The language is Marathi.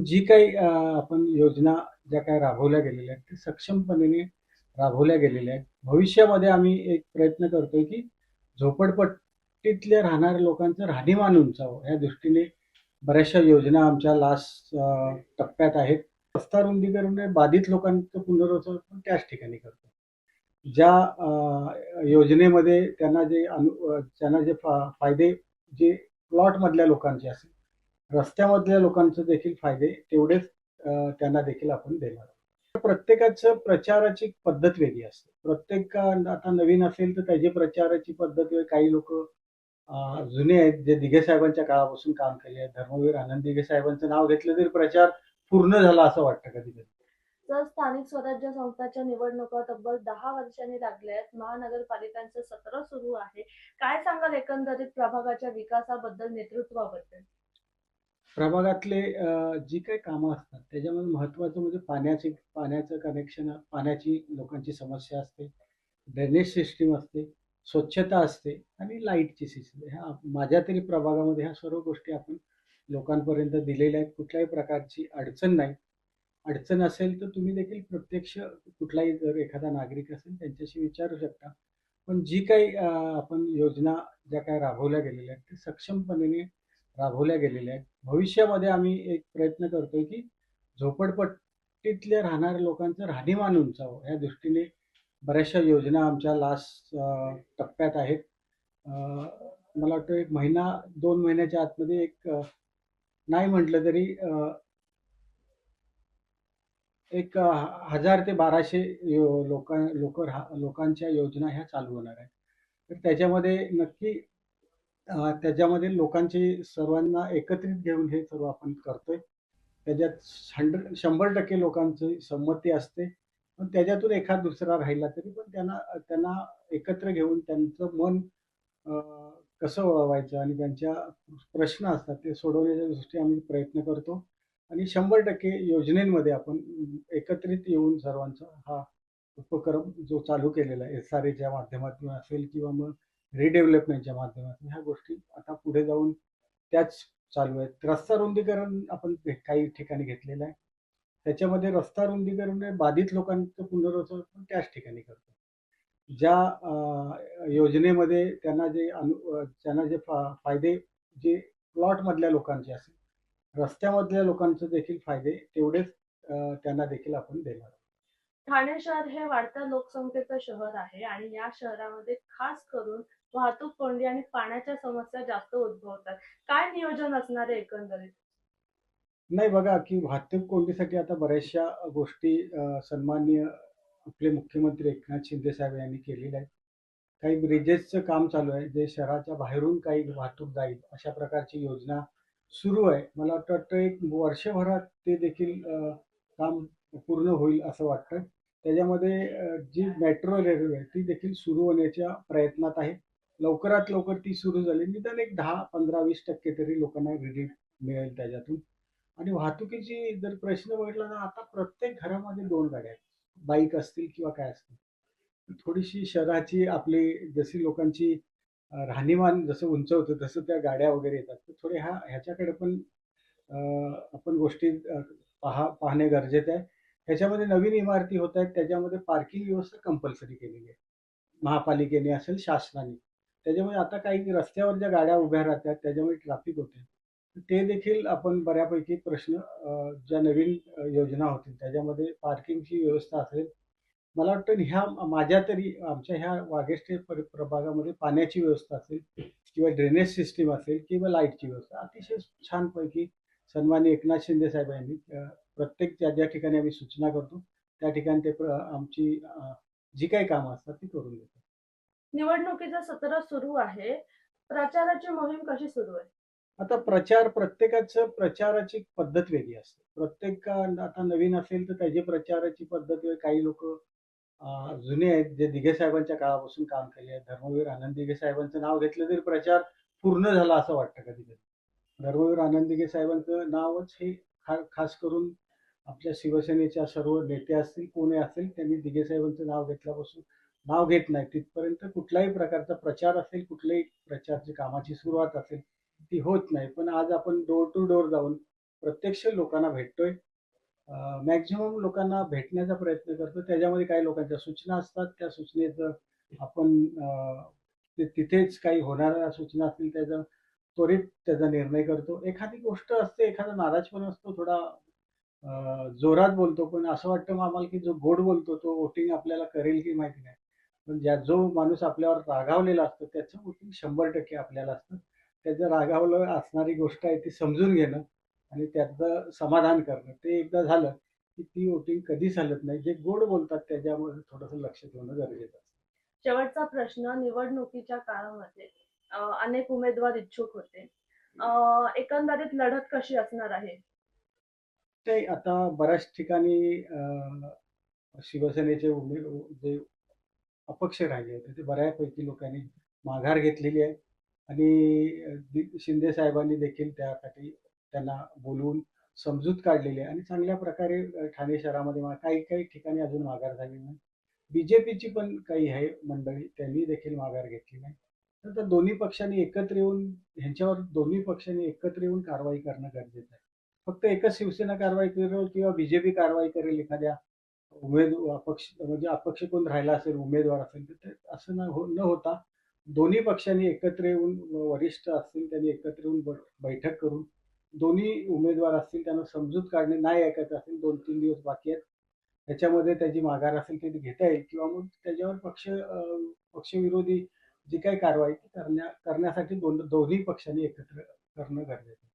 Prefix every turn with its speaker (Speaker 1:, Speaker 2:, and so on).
Speaker 1: पण जी काही आपण योजना ज्या काही राबवल्या गेलेल्या आहेत, ते सक्षमपणे राबवल्या गेलेल्या आहेत. भविष्यामध्ये आम्ही एक प्रयत्न करतोय, की झोपडपट्टीतल्या राहणाऱ्या लोकांचं राहणीमान उंचावं, या दृष्टीने बऱ्याचशा योजना आमच्या लास्ट टप्प्यात आहेत. रस्ता रुंदीकरण बाधित लोकांचं पुनर्वसन पण त्याच ठिकाणी करतो. ज्या योजनेमध्ये त्यांना जे अनु त्यांना जे फा फायदे जे प्लॉटमधल्या लोकांचे असेल, रस्त्यामधल्या लोकांचे देखील फायदे तेवढेच त्यांना देखील आपण देणार आहोत. प्रत्येकाचं प्रचाराची पद्धत वेगळी असते. प्रत्येक आता नवीन असेल तर त्याची प्रचाराची पद्धत काही लोक जुने आहेत, जे दिघे साहेबांच्या काळापासून काम केले आहेत. धर्मवीर आनंद दिघे साहेबांचं नाव घेतलं तरी प्रचार पूर्ण झाला असं वाटतं कधी-कधी.
Speaker 2: तर स्थानिक स्वराज्य संस्थांच्या निवडणुका तब्बल दहा वर्षांनी लागल्या आहेत. महानगरपालिकांचं सत्र सुरू आहे. काय सांगाल एकंदरीत प्रभागाच्या विकासाबद्दल, नेतृत्वाबद्दल?
Speaker 1: प्रभागातले अ, जी काही कामं असतात त्याच्यामध्ये महत्त्वाचं म्हणजे पाण्याचे पाण्याचं कनेक्शन, पाण्याची लोकांची समस्या असते, ड्रेनेज सिस्टीम असते, स्वच्छता असते आणि लाईटची सिस्टीम. ह्या माझ्या तरी प्रभागामध्ये ह्या सर्व गोष्टी आपण लोकांपर्यंत दिलेल्या आहेत. कुठल्याही प्रकारची अडचण नाही. अडचण असेल तर तुम्ही देखील प्रत्यक्ष कुठलाही जर एखादा नागरिक असेल त्यांच्याशी विचारू शकता. पण जी काही अ, आपण योजना ज्या काही राबवल्या गेलेल्या आहेत, ते सक्षमपणे राबवल्या गेलेल्या आहेत. भविष्यामध्ये आम्ही एक प्रयत्न करतोय, की झोपडपट्टीतल्या राहणाऱ्या लोकांचं राहणीमान उंचावं, या दृष्टीने बऱ्याचशा योजना आमच्या लास्ट टप्प्यात आहेत. मला वाटतं एक महिना दोन महिन्याच्या आतमध्ये एक नाही म्हटलं तरी एक हजार ते बाराशे लोकां लोक राहा लोकांच्या योजना ह्या चालू होणार आहेत. तर त्याच्यामध्ये नक्की त्याच्यामध्ये लोकांची सर्वांना एकत्रित घेऊन हे सर्व आपण करतोय. त्याच्यात हंड्रेड 100% लोकांची संमती असते. पण त्याच्यातून एखाद दुसरा राहिला तरी पण त्यांना त्यांना एकत्र घेऊन त्यांचं मन कसं वळवायचं आणि त्यांच्या प्रश्न असतात ते सोडवण्याच्या दृष्टीने आम्ही प्रयत्न करतो आणि 100% योजनेमध्ये आपण एकत्रित येऊन सर्वांचा हा उपक्रम जो चालू केलेला आहे एस-आर-एच्या माध्यमातून असेल किंवा मग रिडेव्हलपमेंटच्या माध्यमातून ह्या गोष्टी आता पुढे जाऊन त्याच चालू आहेत. रस्ता रुंदीकरण आपण काही ठिकाणी घेतलेलं आहे. त्याच्यामध्ये रस्ता रुंदीकरण बाधित लोकांचं पुनर्वसन पण त्याच ठिकाणी करतो. ज्या योजनेमध्ये त्यांना जे अनु त्यांना जे फा फायदे जे प्लॉटमधल्या लोकांचे असेल, रस्त्यामधल्या लोकांचे देखील फायदे तेवढेच त्यांना देखील आपण देणार आहोत.
Speaker 2: ठाणे शहर हे वाढत्या लोकसंख्येचं शहर आहे आणि या शहरामध्ये खास करून वाहतूक कोंडी आणि पाण्याच्या समस्या जास्त उद्भवतात. काय नियोजन असणार आहे एकंदरीत?
Speaker 1: नाही बघा, की वाहतूक कोंडीसाठी आता बऱ्याचशा गोष्टी सन्माननीय आपले मुख्यमंत्री एकनाथ शिंदे साहेब यांनी केलेल्या आहेत. काही ब्रिजेसचं काम चालू आहे, जे शहराच्या बाहेरून काही वाहतूक जाईल, अशा प्रकारची योजना सुरू आहे. मला वाटतं वाटतं एक वर्षभरात ते देखील काम पूर्ण होईल असं वाटतं. त्याच्यामध्ये जी मेट्रो रेल्वे आहे, ती देखील सुरू होण्याच्या प्रयत्नात आहे. लवकरात लवकर ती सुरू झाली, निदान एक 10, 15, 20% तरी लोकांना रिलीफ मिळेल त्याच्यातून. आणि वाहतुकीची जर प्रश्न बघितला तर आता प्रत्येक घरामध्ये दोन गाड्या आहेत. बाईक असतील किंवा काय असतील. थोडीशी शहराची आपली जशी लोकांची राहणीमान जसं उंचवतं तसं त्या गाड्या वगैरे येतात. तर थोडे ह्या ह्याच्याकडे पण आपण गोष्टी पाहा पहा पाहणे गरजेचं आहे. ह्याच्यामध्ये नवीन इमारती होत आहेत, त्याच्यामध्ये पार्किंग व्यवस्था कंपल्सरी केलेली आहे. महापालिकेने असेल, शासनाने. त्याच्यामुळे आता काही रस्त्यावर ज्या गाड्या उभ्या राहतात, त्याच्यामुळे ट्रॅफिक होते. ते देखील आपण बऱ्यापैकी प्रश्न ज्या नवीन योजना होतील त्याच्यामध्ये पार्किंगची व्यवस्था असेल. मला वाटतं ह्या माझ्या तरी आमच्या ह्या वाघेस्टे प्रभागामध्ये पाण्याची व्यवस्था असेल किंवा ड्रेनेज सिस्टीम असेल किंवा लाईटची व्यवस्था अतिशय छानपैकी सन्मानी एकनाथ शिंदे साहेबांनी प्रत्येक ज्या ज्या ठिकाणी आम्ही सूचना करतो, त्या ठिकाणी ते प्र आमची जी काही कामं असतात ती करून देतात.
Speaker 2: निवडणुकीचं सत्र सुरू आहे. प्रचाराची मोहीम कशी सुरू आहे?
Speaker 1: आता प्रचार प्रत्येकाचं प्रचाराची पद्धत वेगळी असते. प्रत्येक आता नवीन असेल तर त्याची प्रचाराची पद्धत काही लोक जुने आहेत, जे दिघे साहेबांच्या काळापासून काम केले आहेत. धर्मवीर आनंद दिघे साहेबांचं नाव घेतलं तरी प्रचार पूर्ण झाला असं वाटतं कधी-कधी. धर्मवीर आनंद दिघे साहेबांचं नावच हे खा खास करून आपल्या शिवसेनेच्या सर्व नेते असतील, कोणी असेल त्यांनी दिघे साहेबांचं नाव घेतल्यापासून नाव घेत नाही. तिथपर्यंत कुठलाही प्रकारचा प्रचार असेल, कुठल्याही प्रचारची कामाची सुरुवात असेल, ती होत नाही. पण आज आपण डोर टू डोर जाऊन प्रत्यक्ष लोकांना भेटतोय. मॅक्झिमम लोकांना भेटण्याचा प्रयत्न करतो त्याच्यामध्ये काही लोकांच्या सूचना असतात. त्या सूचनेचं आपण ते तिथेच काही होणाऱ्या सूचना असतील त्याचा त्वरित त्याचा निर्णय करतो. एखादी गोष्ट असते एखादा नाराज पण असतो थोडा जोरात बोलतो. पण असं वाटतं मग आम्हाला की जो गोड बोलतो तो वोटिंग आपल्याला करेल की माहिती नाही. पण ज्या जो माणूस आपल्यावर रागावलेला असतो त्याचं वोटिंग शंभर टक्के आपल्याला असतं. त्याचं रागावलं असणारी गोष्ट आहे ती समजून घेणं आणि त्याचं समाधान करणं. ते एकदा झालं की ती वोटिंग कधीच हलत नाही. जे गोड बोलतात त्याच्यामध्ये थोडंसं लक्ष ठेवणं गरजेचं असतं.
Speaker 2: शेवटचा प्रश्न निवडणुकीच्या काळामध्ये अनेक उमेदवार इच्छुक होते. एकंदरीत लढत कशी असणार आहे?
Speaker 1: ते आता बऱ्याच ठिकाणी शिवसेनेचे उमे जे अपक्ष राहिले. होते ते बऱ्यापैकी लोकांनी माघार घेतलेली आहे. आणि शिंदे साहेबांनी देखील त्यासाठी त्यांना बोलवून समजूत काढलेली आहे. आणि चांगल्या प्रकारे ठाणे शहरामध्ये काही काही ठिकाणी अजून माघार झाली नाही. बीजेपीची पण काही आहे मंडळी त्यांनी देखील माघार घेतली नाही. तर दोन्ही पक्षांनी एकत्र येऊन ह्यांच्यावर दोन्ही पक्षांनी एकत्र येऊन कारवाई करणं गरजेचं आहे. फक्त एकच शिवसेना कारवाई करेल किंवा बीजेपी कारवाई करेल एखाद्या उमेद अपक्ष म्हणजे अपक्ष कोण राहिला असेल उमेदवार असेल तर ते असं न हो न होता दोन्ही पक्षांनी एकत्र येऊन वरिष्ठ असतील त्यांनी एकत्र येऊन ब- बैठक करून दोन्ही उमेदवार असतील त्यांना समजूत काढणे नाही ऐकायचं असेल दोन तीन दिवस बाकी आहेत त्याच्यामध्ये त्याची माघार असेल ती घेता येईल किंवा मग त्याच्यावर पक्ष अं, पक्षविरोधी जी काही कारवाई ती करण्या करण्यासाठी दोन दोन्ही पक्षांनी एकत्र करणं गरजेचं आहे.